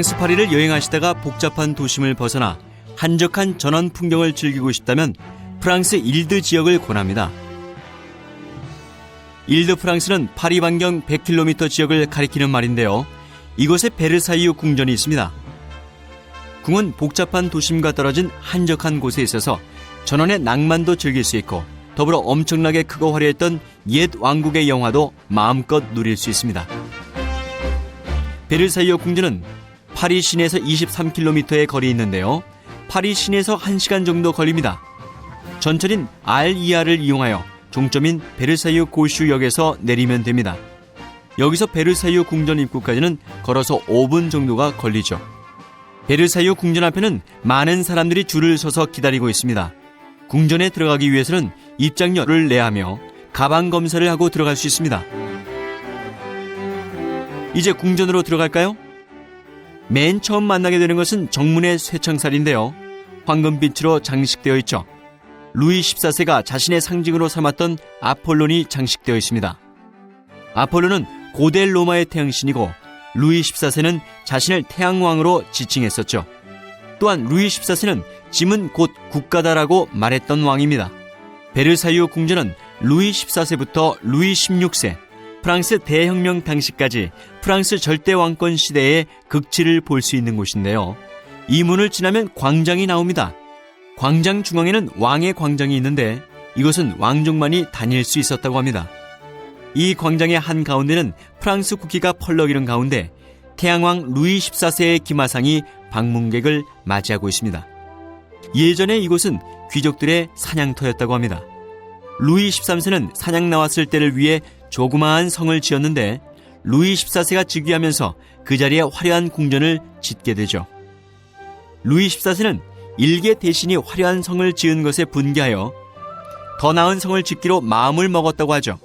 프랑스 파리를 여행하시다가 복잡한 도심을 벗어나 한적한 전원 풍경을 즐기고 싶다면 프랑스 일드 지역을 권합니다. 일드 프랑스는 파리 반경 100km 지역을 가리키는 말인데요. 이곳에 베르사유 궁전이 있습니다. 궁은 복잡한 도심과 떨어진 한적한 곳에 있어서 전원의 낭만도 즐길 수 있고 더불어 엄청나게 크고 화려했던 옛 왕국의 영화도 마음껏 누릴 수 있습니다. 베르사유 궁전은 파리 시내에서 23km의 거리에 있는데요. 파리 시내에서 1시간 정도 걸립니다. 전철인 RER을 이용하여 종점인 베르사유 고슈역에서 내리면 됩니다. 여기서 베르사유 궁전 입구까지는 걸어서 5분 정도가 걸리죠. 베르사유 궁전 앞에는 많은 사람들이 줄을 서서 기다리고 있습니다. 궁전에 들어가기 위해서는 입장료를 내야 하며 가방 검사를 하고 들어갈 수 있습니다. 이제 궁전으로 들어갈까요? 맨 처음 만나게 되는 것은 정문의 쇠창살인데요. 황금빛으로 장식되어 있죠. 루이 14세가 자신의 상징으로 삼았던 아폴론이 장식되어 있습니다. 아폴론은 고대 로마의 태양신이고 루이 14세는 자신을 태양왕으로 지칭했었죠. 또한 루이 14세는 짐은 곧 국가다라고 말했던 왕입니다. 베르사유 궁전은 루이 14세부터 루이 16세, 프랑스 대혁명 당시까지 프랑스 절대 왕권 시대의 극치를 볼 수 있는 곳인데요. 이 문을 지나면 광장이 나옵니다. 광장 중앙에는 왕의 광장이 있는데 이것은 왕족만이 다닐 수 있었다고 합니다. 이 광장의 한 가운데는 프랑스 국기가 펄럭이는 가운데 태양왕 루이 14세의 기마상이 방문객을 맞이하고 있습니다. 예전에 이곳은 귀족들의 사냥터였다고 합니다. 루이 13세는 사냥 나왔을 때를 위해 조그마한 성을 지었는데 루이 14세가 즉위하면서 그 자리에 화려한 궁전을 짓게 되죠. 루이 14세는 일개 대신이 화려한 성을 지은 것에 분개하여 더 나은 성을 짓기로 마음을 먹었다고 하죠.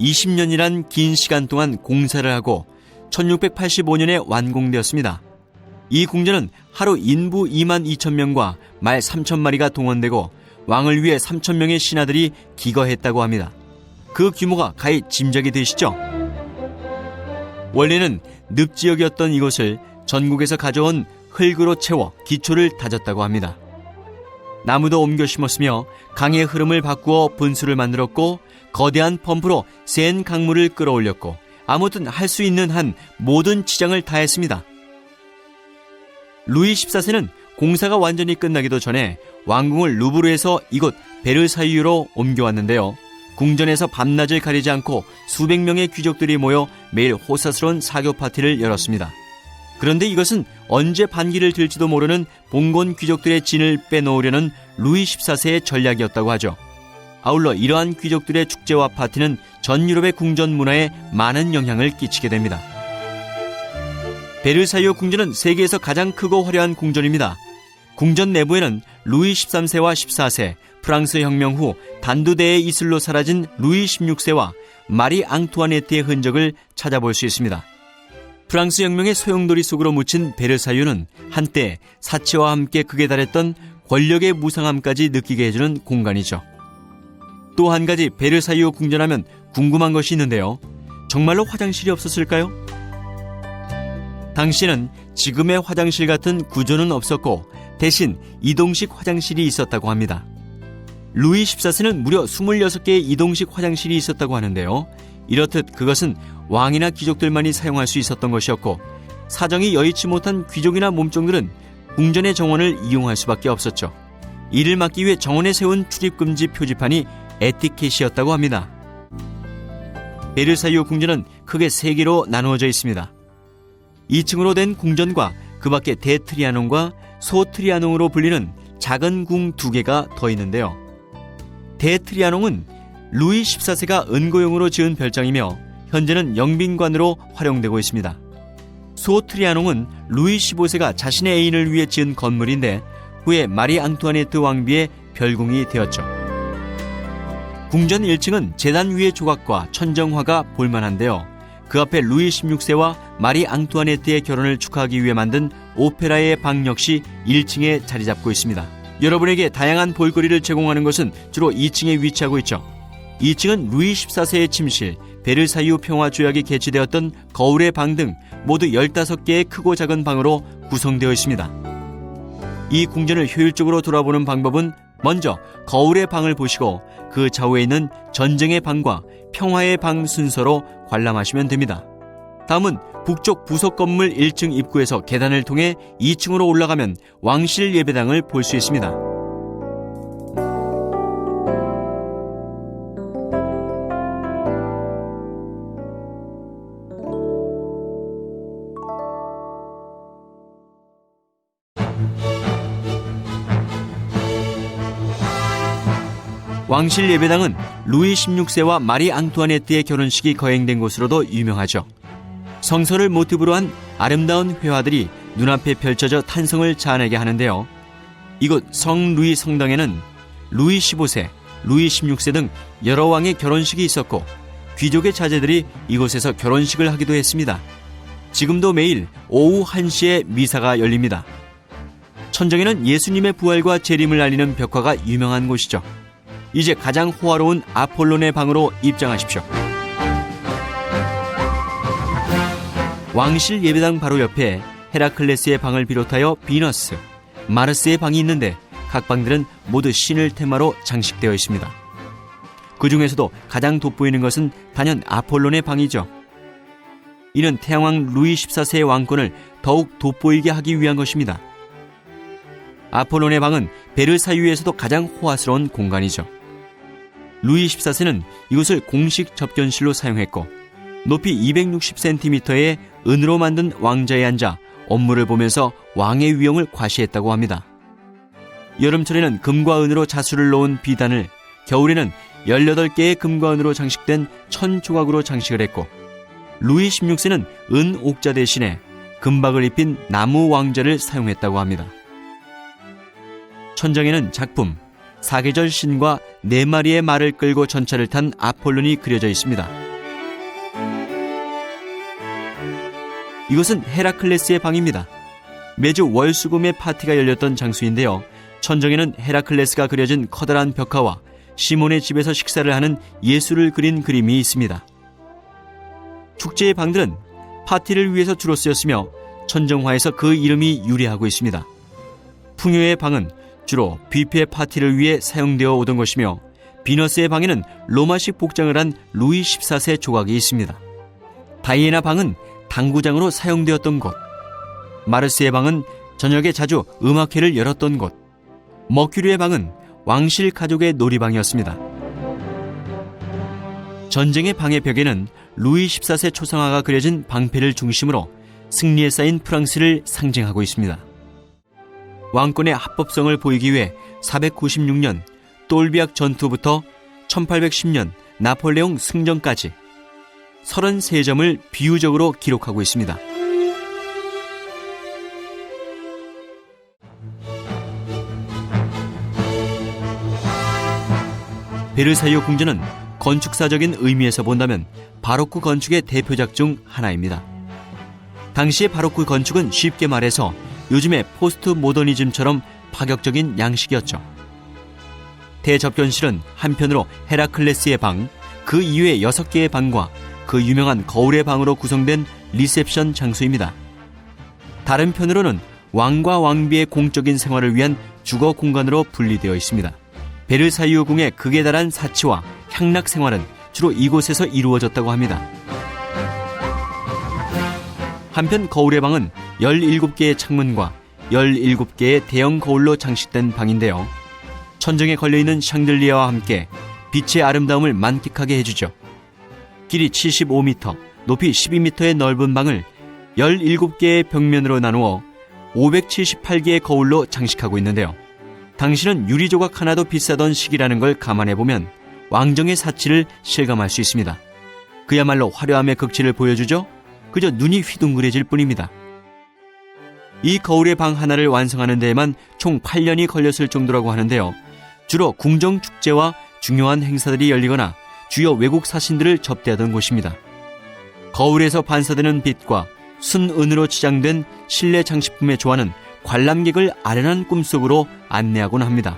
20년이란 긴 시간 동안 공사를 하고 1685년에 완공되었습니다. 이 궁전은 하루 인부 2만 2천 명과 말 3천 마리가 동원되고 왕을 위해 3천 명의 신하들이 기거했다고 합니다. 그 규모가 가히 짐작이 되시죠? 원래는 늪 지역이었던 이곳을 전국에서 가져온 흙으로 채워 기초를 다졌다고 합니다. 나무도 옮겨 심었으며 강의 흐름을 바꾸어 분수를 만들었고 거대한 펌프로 센 강물을 끌어올렸고 아무튼 할 수 있는 한 모든 치장을 다했습니다. 루이 14세는 공사가 완전히 끝나기도 전에 왕궁을 루브르에서 이곳 베르사유로 옮겨왔는데요. 궁전에서 밤낮을 가리지 않고 수백 명의 귀족들이 모여 매일 호사스러운 사교 파티를 열었습니다. 그런데 이것은 언제 반기를 들지도 모르는 봉건 귀족들의 진을 빼놓으려는 루이 14세의 전략이었다고 하죠. 아울러 이러한 귀족들의 축제와 파티는 전 유럽의 궁전 문화에 많은 영향을 끼치게 됩니다. 베르사유 궁전은 세계에서 가장 크고 화려한 궁전입니다. 궁전 내부에는 루이 13세와 14세, 프랑스 혁명 후 단두대의 이슬로 사라진 루이 16세와 마리 앙투아네트의 흔적을 찾아볼 수 있습니다. 프랑스 혁명의 소용돌이 속으로 묻힌 베르사유는 한때 사치와 함께 극에 달했던 권력의 무상함까지 느끼게 해주는 공간이죠. 또 한 가지 베르사유 궁전하면 궁금한 것이 있는데요. 정말로 화장실이 없었을까요? 당시에는 지금의 화장실 같은 구조는 없었고 대신 이동식 화장실이 있었다고 합니다. 루이 14세는 무려 26개의 이동식 화장실이 있었다고 하는데요. 이렇듯 그것은 왕이나 귀족들만이 사용할 수 있었던 것이었고 사정이 여의치 못한 귀족이나 몸종들은 궁전의 정원을 이용할 수밖에 없었죠. 이를 막기 위해 정원에 세운 출입금지 표지판이 에티켓이었다고 합니다. 베르사유 궁전은 크게 세 개로 나누어져 있습니다. 2층으로 된 궁전과 그 밖에 대트리아농과 소트리아농으로 불리는 작은 궁 두 개가 더 있는데요. 대트리아농은 루이 14세가 은고용으로 지은 별장이며 현재는 영빈관으로 활용되고 있습니다. 소트리아농은 루이 15세가 자신의 애인을 위해 지은 건물인데 후에 마리 앙투아네트 왕비의 별궁이 되었죠. 궁전 1층은 재단 위의 조각과 천정화가 볼만한데요. 그 앞에 루이 16세와 마리 앙투아네트의 결혼을 축하하기 위해 만든 오페라의 방 역시 1층에 자리 잡고 있습니다. 여러분에게 다양한 볼거리를 제공하는 것은 주로 2층에 위치하고 있죠. 2층은 루이 14세의 침실, 베르사유 평화 조약이 개최되었던 거울의 방 등 모두 15개의 크고 작은 방으로 구성되어 있습니다. 이 궁전을 효율적으로 돌아보는 방법은 먼저 거울의 방을 보시고 그 좌우에 있는 전쟁의 방과 평화의 방 순서로 관람하시면 됩니다. 다음은 북쪽 부속 건물 1층 입구에서 계단을 통해 2층으로 올라가면 왕실 예배당을 볼 수 있습니다. 왕실 예배당은 루이 16세와 마리 앙투아네트의 결혼식이 거행된 곳으로도 유명하죠. 성서를 모티브로 한 아름다운 회화들이 눈앞에 펼쳐져 탄성을 자아내게 하는데요. 이곳 성 루이 성당에는 루이 15세, 루이 16세 등 여러 왕의 결혼식이 있었고 귀족의 자제들이 이곳에서 결혼식을 하기도 했습니다. 지금도 매일 오후 1시에 미사가 열립니다. 천정에는 예수님의 부활과 재림을 알리는 벽화가 유명한 곳이죠. 이제 가장 호화로운 아폴론의 방으로 입장하십시오. 왕실 예배당 바로 옆에 헤라클레스의 방을 비롯하여 비너스, 마르스의 방이 있는데 각 방들은 모두 신을 테마로 장식되어 있습니다. 그 중에서도 가장 돋보이는 것은 단연 아폴론의 방이죠. 이는 태양왕 루이 14세의 왕권을 더욱 돋보이게 하기 위한 것입니다. 아폴론의 방은 베르사유에서도 가장 호화스러운 공간이죠. 루이 14세는 이곳을 공식 접견실로 사용했고 높이 260cm의 은으로 만든 왕자에 앉아 업무를 보면서 왕의 위용을 과시했다고 합니다. 여름철에는 금과 은으로 자수를 놓은 비단을 겨울에는 18개의 금과 은으로 장식된 천 조각으로 장식을 했고 루이 16세는 은 옥자 대신에 금박을 입힌 나무 왕자를 사용했다고 합니다. 천장에는 작품 사계절 신과 네 마리의 말을 끌고 전차를 탄 아폴론이 그려져 있습니다. 이것은 헤라클레스의 방입니다. 매주 월수금의 파티가 열렸던 장소인데요. 천정에는 헤라클레스가 그려진 커다란 벽화와 시몬의 집에서 식사를 하는 예수를 그린 그림이 있습니다. 축제의 방들은 파티를 위해서 주로 쓰였으며 천정화에서 그 이름이 유래하고 있습니다. 풍요의 방은 주로 뷔페 파티를 위해 사용되어 오던 것이며 비너스의 방에는 로마식 복장을 한 루이 14세 조각이 있습니다. 다이애나 방은 당구장으로 사용되었던 곳, 마르스의 방은 저녁에 자주 음악회를 열었던 곳, 머큐리의 방은 왕실 가족의 놀이방이었습니다. 전쟁의 방의 벽에는 루이 14세 초상화가 그려진 방패를 중심으로 승리에 쌓인 프랑스를 상징하고 있습니다. 왕권의 합법성을 보이기 위해 496년 똘비악 전투부터 1810년 나폴레옹 승전까지 33점을 비유적으로 기록하고 있습니다. 베르사유 궁전은 건축사적인 의미에서 본다면 바로크 건축의 대표작 중 하나입니다. 당시의 바로크 건축은 쉽게 말해서 요즘의 포스트 모더니즘처럼 파격적인 양식이었죠. 대접견실은 한편으로 헤라클레스의 방, 그 이외의 6개의 방과 그 유명한 거울의 방으로 구성된 리셉션 장소입니다. 다른 편으로는 왕과 왕비의 공적인 생활을 위한 주거 공간으로 분리되어 있습니다. 베르사유궁의 극에 달한 사치와 향락 생활은 주로 이곳에서 이루어졌다고 합니다. 한편 거울의 방은 17개의 창문과 17개의 대형 거울로 장식된 방인데요. 천정에 걸려있는 샹들리아와 함께 빛의 아름다움을 만끽하게 해주죠. 길이 75m, 높이 12m의 넓은 방을 17개의 벽면으로 나누어 578개의 거울로 장식하고 있는데요. 당신은 유리 조각 하나도 비싸던 시기라는 걸 감안해 보면 왕정의 사치를 실감할 수 있습니다. 그야말로 화려함의 극치를 보여주죠. 그저 눈이 휘둥그레질 뿐입니다. 이 거울의 방 하나를 완성하는 데에만 총 8년이 걸렸을 정도라고 하는데요. 주로 궁정 축제와 중요한 행사들이 열리거나 주요 외국 사신들을 접대하던 곳입니다. 거울에서 반사되는 빛과 순은으로 치장된 실내 장식품의 조화는 관람객을 아련한 꿈속으로 안내하곤 합니다.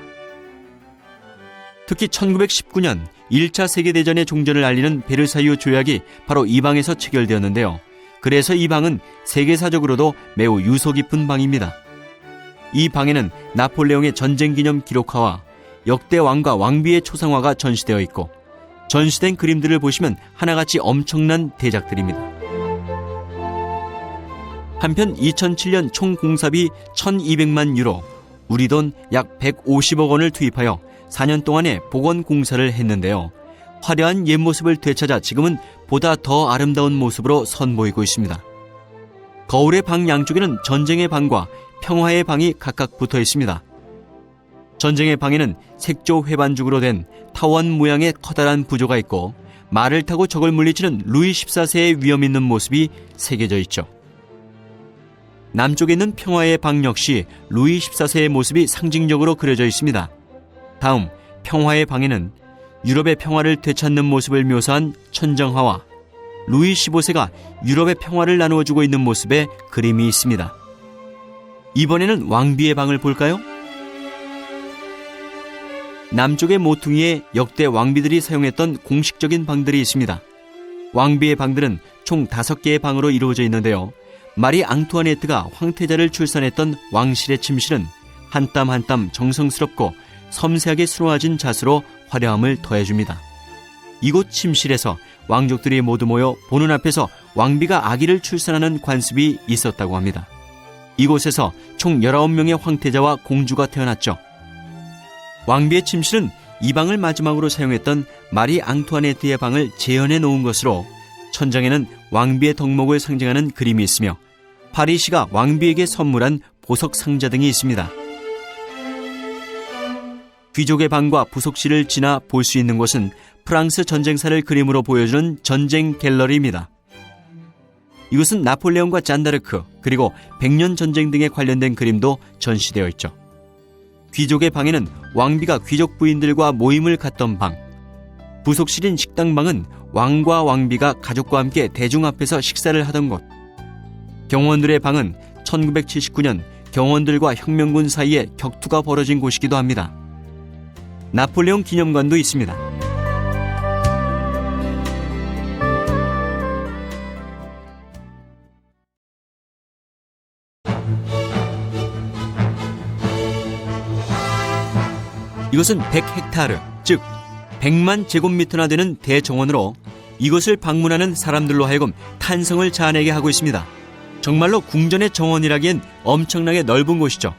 특히 1919년 1차 세계대전의 종전을 알리는 베르사유 조약이 바로 이 방에서 체결되었는데요. 그래서 이 방은 세계사적으로도 매우 유서 깊은 방입니다. 이 방에는 나폴레옹의 전쟁 기념 기록화와 역대 왕과 왕비의 초상화가 전시되어 있고 전시된 그림들을 보시면 하나같이 엄청난 대작들입니다. 한편 2007년 총 공사비 1200만 유로, 우리 돈 약 150억 원을 투입하여 4년 동안에 복원 공사를 했는데요. 화려한 옛 모습을 되찾아 지금은 보다 더 아름다운 모습으로 선보이고 있습니다. 거울의 방 양쪽에는 전쟁의 방과 평화의 방이 각각 붙어 있습니다. 전쟁의 방에는 색조 회반죽으로 된 타원 모양의 커다란 부조가 있고 말을 타고 적을 물리치는 루이 14세의 위험 있는 모습이 새겨져 있죠. 남쪽에 있는 평화의 방 역시 루이 14세의 모습이 상징적으로 그려져 있습니다. 다음 평화의 방에는 유럽의 평화를 되찾는 모습을 묘사한 천정화와 루이 15세가 유럽의 평화를 나누어 주고 있는 모습의 그림이 있습니다. 이번에는 왕비의 방을 볼까요? 남쪽의 모퉁이에 역대 왕비들이 사용했던 공식적인 방들이 있습니다. 왕비의 방들은 총 5개의 방으로 이루어져 있는데요. 마리 앙투아네트가 황태자를 출산했던 왕실의 침실은 한 땀 한 땀 정성스럽고 섬세하게 수놓아진 자수로 화려함을 더해줍니다. 이곳 침실에서 왕족들이 모두 모여 보는 앞에서 왕비가 아기를 출산하는 관습이 있었다고 합니다. 이곳에서 총 19명의 황태자와 공주가 태어났죠. 왕비의 침실은 이 방을 마지막으로 사용했던 마리 앙투아네트의 방을 재현해 놓은 것으로 천장에는 왕비의 덕목을 상징하는 그림이 있으며 파리시가 왕비에게 선물한 보석 상자 등이 있습니다. 귀족의 방과 부속실을 지나 볼 수 있는 곳은 프랑스 전쟁사를 그림으로 보여주는 전쟁 갤러리입니다. 이곳은 나폴레옹과 잔다르크 그리고 백년 전쟁 등에 관련된 그림도 전시되어 있죠. 귀족의 방에는 왕비가 귀족 부인들과 모임을 갖던 방, 부속실인 식당방은 왕과 왕비가 가족과 함께 대중 앞에서 식사를 하던 곳, 경원들의 방은 1979년 경원들과 혁명군 사이에 격투가 벌어진 곳이기도 합니다. 나폴레옹 기념관도 있습니다. 이것은 100헥타르, 즉 100만 제곱미터나 되는 대정원으로 이것을 방문하는 사람들로 하여금 탄성을 자아내게 하고 있습니다. 정말로 궁전의 정원이라기엔 엄청나게 넓은 곳이죠.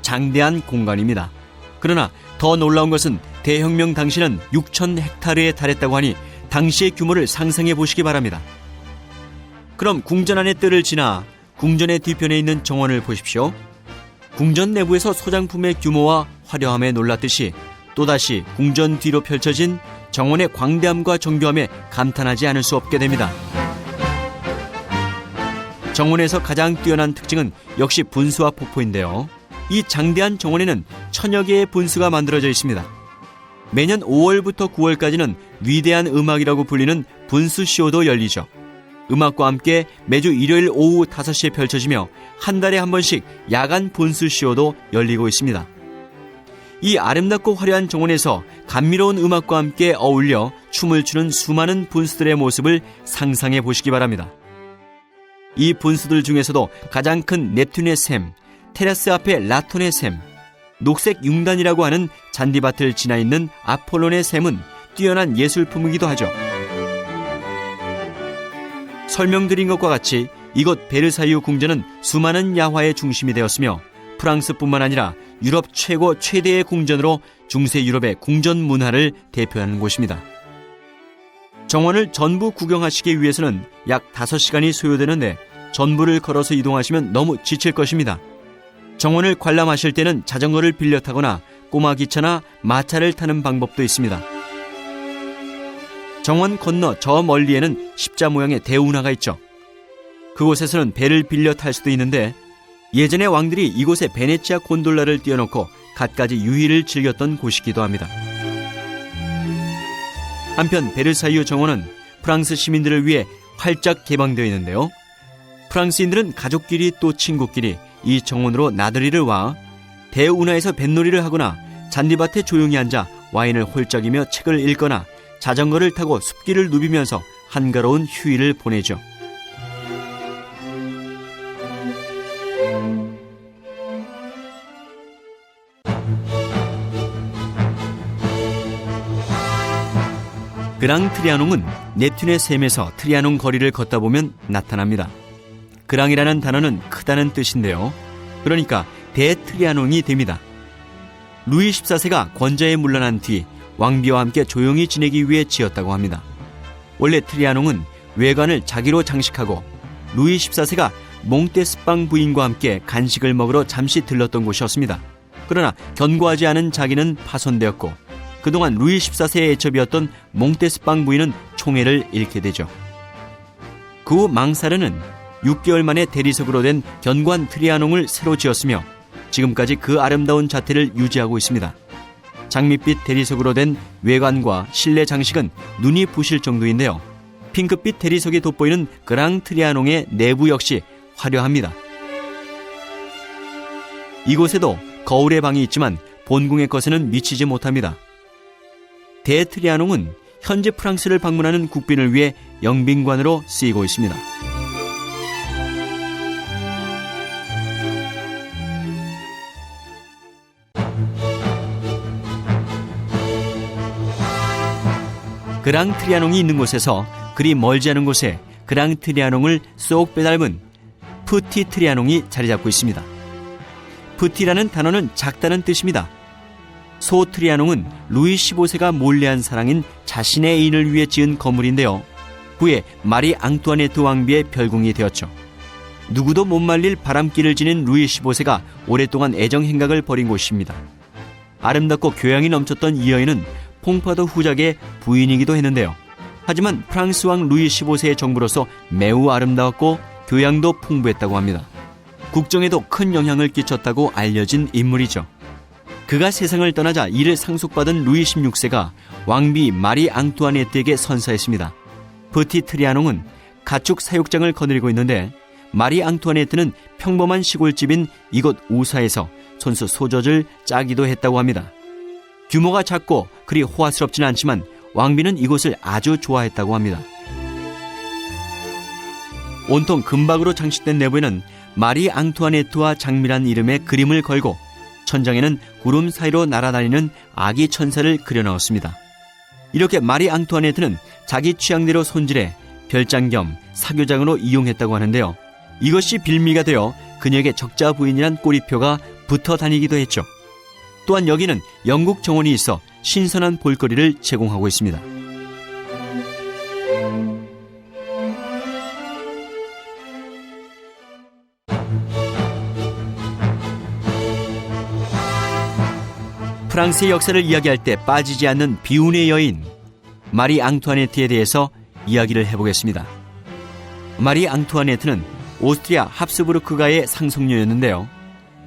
장대한 공간입니다. 그러나 더 놀라운 것은 대혁명 당시는 6천 헥타르에 달했다고 하니 당시의 규모를 상상해 보시기 바랍니다. 그럼 궁전 안의 뜰을 지나 궁전의 뒤편에 있는 정원을 보십시오. 궁전 내부에서 소장품의 규모와 화려함에 놀랐듯이 또다시 궁전 뒤로 펼쳐진 정원의 광대함과 정교함에 감탄하지 않을 수 없게 됩니다. 정원에서 가장 뛰어난 특징은 역시 분수와 폭포인데요. 이 장대한 정원에는 천여 개의 분수가 만들어져 있습니다. 매년 5월부터 9월까지는 위대한 음악이라고 불리는 분수 쇼도 열리죠. 음악과 함께 매주 일요일 오후 5시에 펼쳐지며 한 달에 한 번씩 야간 분수 쇼도 열리고 있습니다. 이 아름답고 화려한 정원에서 감미로운 음악과 함께 어울려 춤을 추는 수많은 분수들의 모습을 상상해 보시기 바랍니다. 이 분수들 중에서도 가장 큰 넵튠의 샘, 테라스 앞에 라톤의 샘, 녹색 융단이라고 하는 잔디밭을 지나 있는 아폴론의 샘은 뛰어난 예술품이기도 하죠. 설명드린 것과 같이 이곳 베르사유 궁전은 수많은 야화의 중심이 되었으며 프랑스뿐만 아니라 유럽 최고 최대의 궁전으로 중세 유럽의 궁전 문화를 대표하는 곳입니다. 정원을 전부 구경하시기 위해서는 약 5시간이 소요되는데 전부를 걸어서 이동하시면 너무 지칠 것입니다. 정원을 관람하실 때는 자전거를 빌려 타거나 꼬마 기차나 마차를 타는 방법도 있습니다. 정원 건너 저 멀리에는 십자 모양의 대운하가 있죠. 그곳에서는 배를 빌려 탈 수도 있는데 예전에 왕들이 이곳에 베네치아 곤돌라를 띄워놓고 갖가지 유희를 즐겼던 곳이기도 합니다. 한편 베르사유 정원은 프랑스 시민들을 위해 활짝 개방되어 있는데요. 프랑스인들은 가족끼리 또 친구끼리 이 정원으로 나들이를 와 대운하에서 뱃놀이를 하거나 잔디밭에 조용히 앉아 와인을 홀짝이며 책을 읽거나 자전거를 타고 숲길을 누비면서 한가로운 휴일을 보내죠. 그랑 트리아농은 넵튠의 셈에서 트리아농 거리를 걷다 보면 나타납니다. 그랑이라는 단어는 크다는 뜻인데요. 그러니까 대트리아농이 됩니다. 루이 14세가 권자에 물러난 뒤 왕비와 함께 조용히 지내기 위해 지었다고 합니다. 원래 트리아농은 외관을 자기로 장식하고 루이 14세가 몽테스빵 부인과 함께 간식을 먹으러 잠시 들렀던 곳이었습니다. 그러나 견고하지 않은 자기는 파손되었고 그동안 루이 14세의 애첩이었던 몽테스빵 부인은 총애를 잃게 되죠. 그 후 망사르는 6개월 만에 대리석으로 된 견고한 트리아농을 새로 지었으며 지금까지 그 아름다운 자태를 유지하고 있습니다. 장밋빛 대리석으로 된 외관과 실내 장식은 눈이 부실 정도인데요. 핑크빛 대리석이 돋보이는 그랑 트리아농의 내부 역시 화려합니다. 이곳에도 거울의 방이 있지만 본궁의 것에는 미치지 못합니다. 대트리아농은 현재 프랑스를 방문하는 국빈을 위해 영빈관으로 쓰이고 있습니다. 그랑 트리아농이 있는 곳에서 그리 멀지 않은 곳에 그랑 트리아농을 쏙 빼닮은 푸티 트리아농이 자리 잡고 있습니다. 푸티라는 단어는 작다는 뜻입니다. 소 트리아농은 루이 15세가 몰래한 사랑인 자신의 애인을 위해 지은 건물인데요. 후에 마리 앙뚜아네트 왕비의 별궁이 되었죠. 누구도 못 말릴 바람길을 지닌 루이 15세가 오랫동안 애정 행각을 벌인 곳입니다. 아름답고 교양이 넘쳤던 이 여인은 퐁파도 후작의 부인이기도 했는데요. 하지만 프랑스 왕 루이 15세의 정부로서 매우 아름다웠고 교양도 풍부했다고 합니다. 국정에도 큰 영향을 끼쳤다고 알려진 인물이죠. 그가 세상을 떠나자 이를 상속받은 루이 16세가 왕비 마리 앙투아네트에게 선사했습니다. 프티 트리아농은 가축 사육장을 거느리고 있는데 마리 앙투아네트는 평범한 시골집인 이곳 우사에서 손수 소젖을 짜기도 했다고 합니다. 규모가 작고 그리 호화스럽지는 않지만 왕비는 이곳을 아주 좋아했다고 합니다. 온통 금박으로 장식된 내부에는 마리 앙투아네트와 장미란 이름의 그림을 걸고 천장에는 구름 사이로 날아다니는 아기 천사를 그려넣었습니다. 이렇게 마리 앙투아네트는 자기 취향대로 손질해 별장 겸 사교장으로 이용했다고 하는데요. 이것이 빌미가 되어 그녀에게 적자 부인이란 꼬리표가 붙어 다니기도 했죠. 또한 여기는 영국 정원이 있어 신선한 볼거리를 제공하고 있습니다. 프랑스의 역사를 이야기할 때 빠지지 않는 비운의 여인 마리 앙투아네트에 대해서 이야기를 해보겠습니다. 마리 앙투아네트는 오스트리아 합스부르크가의 상속녀였는데요.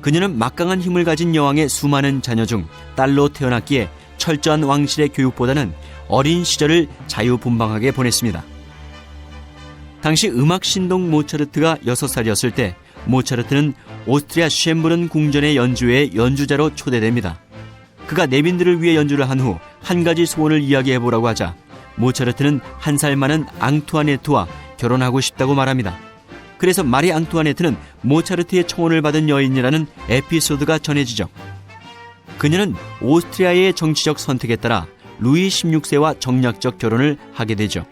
그녀는 막강한 힘을 가진 여왕의 수많은 자녀 중 딸로 태어났기에 철저한 왕실의 교육보다는 어린 시절을 자유분방하게 보냈습니다. 당시 음악 신동 모차르트가 6살이었을 때 모차르트는 오스트리아 쉔브른 궁전의 연주회에 연주자로 초대됩니다. 그가 내빈들을 위해 연주를 한 후 한 가지 소원을 이야기해 보라고 하자 모차르트는 한 살 많은 앙투아네트와 결혼하고 싶다고 말합니다. 그래서 마리 앙투아네트는 모차르트의 청혼을 받은 여인이라는 에피소드가 전해지죠. 그녀는 오스트리아의 정치적 선택에 따라 루이 16세와 정략적 결혼을 하게 되죠.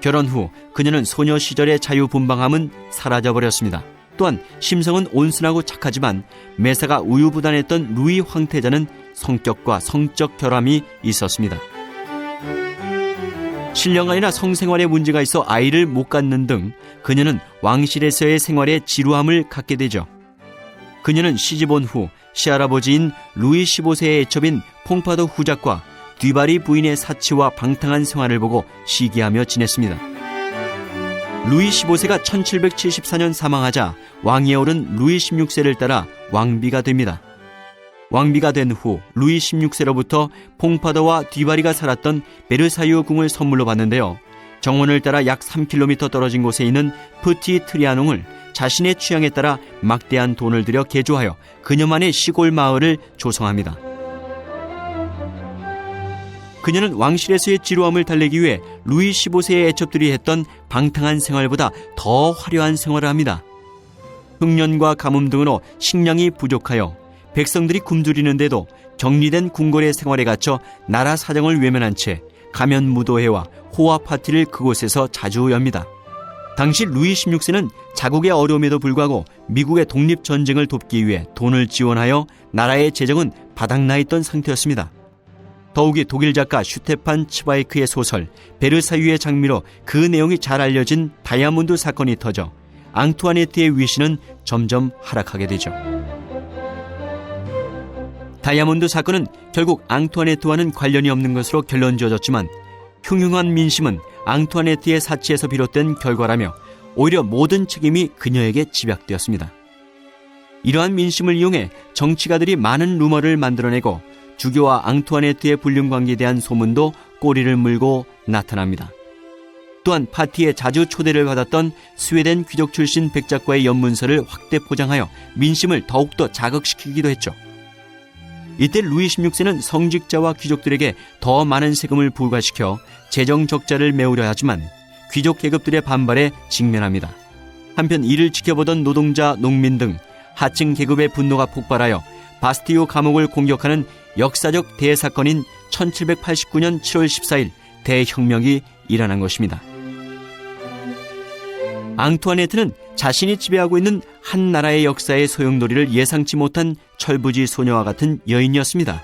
결혼 후 그녀는 소녀 시절의 자유분방함은 사라져버렸습니다. 또한 심성은 온순하고 착하지만 매사가 우유부단했던 루이 황태자는 성격과 성적 결함이 있었습니다. 신령아이나 성생활에 문제가 있어 아이를 못 갖는 등 그녀는 왕실에서의 생활에 지루함을 갖게 되죠. 그녀는 시집온 후 시할아버지인 루이 15세의 애첩인 퐁파도 후작과 뒤바리 부인의 사치와 방탕한 생활을 보고 시기하며 지냈습니다. 루이 15세가 1774년 사망하자 왕위에 오른 루이 16세를 따라 왕비가 됩니다. 왕비가 된 후 루이 16세로부터 퐁파더와 뒤바리가 살았던 베르사유 궁을 선물로 받는데요. 정원을 따라 약 3km 떨어진 곳에 있는 프티 트리아농을 자신의 취향에 따라 막대한 돈을 들여 개조하여 그녀만의 시골 마을을 조성합니다. 그녀는 왕실에서의 지루함을 달래기 위해 루이 15세의 애첩들이 했던 방탕한 생활보다 더 화려한 생활을 합니다. 흉년과 가뭄 등으로 식량이 부족하여 백성들이 굶주리는데도 격리된 궁궐의 생활에 갇혀 나라 사정을 외면한 채 가면 무도회와 호화 파티를 그곳에서 자주 엽니다. 당시 루이 16세는 자국의 어려움에도 불구하고 미국의 독립 전쟁을 돕기 위해 돈을 지원하여 나라의 재정은 바닥나 있던 상태였습니다. 더욱이 독일 작가 슈테판 츠바이크의 소설 베르사유의 장미로 그 내용이 잘 알려진 다이아몬드 사건이 터져 앙투아네트의 위신은 점점 하락하게 되죠. 다이아몬드 사건은 결국 앙투아네트와는 관련이 없는 것으로 결론 지어졌지만 흉흉한 민심은 앙투아네트의 사치에서 비롯된 결과라며 오히려 모든 책임이 그녀에게 집약되었습니다. 이러한 민심을 이용해 정치가들이 많은 루머를 만들어내고 주교와 앙투아네트의 불륜 관계에 대한 소문도 꼬리를 물고 나타납니다. 또한 파티에 자주 초대를 받았던 스웨덴 귀족 출신 백작과의 연문서를 확대 포장하여 민심을 더욱더 자극시키기도 했죠. 이때 루이 16세는 성직자와 귀족들에게 더 많은 세금을 부과시켜 재정 적자를 메우려 하지만 귀족 계급들의 반발에 직면합니다. 한편 이를 지켜보던 노동자, 농민 등 하층 계급의 분노가 폭발하여 바스티오 감옥을 공격하는 역사적 대사건인 1789년 7월 14일 대혁명이 일어난 것입니다. 앙투아네트는 자신이 지배하고 있는 한 나라의 역사의 소용돌이를 예상치 못한 철부지 소녀와 같은 여인이었습니다.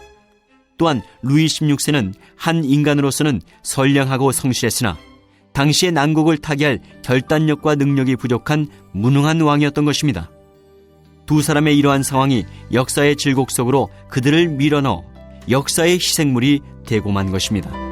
또한 루이 16세는 한 인간으로서는 선량하고 성실했으나 당시의 난국을 타개할 결단력과 능력이 부족한 무능한 왕이었던 것입니다. 두 사람의 이러한 상황이 역사의 질곡 속으로 그들을 밀어넣어 역사의 희생물이 되고만 것입니다.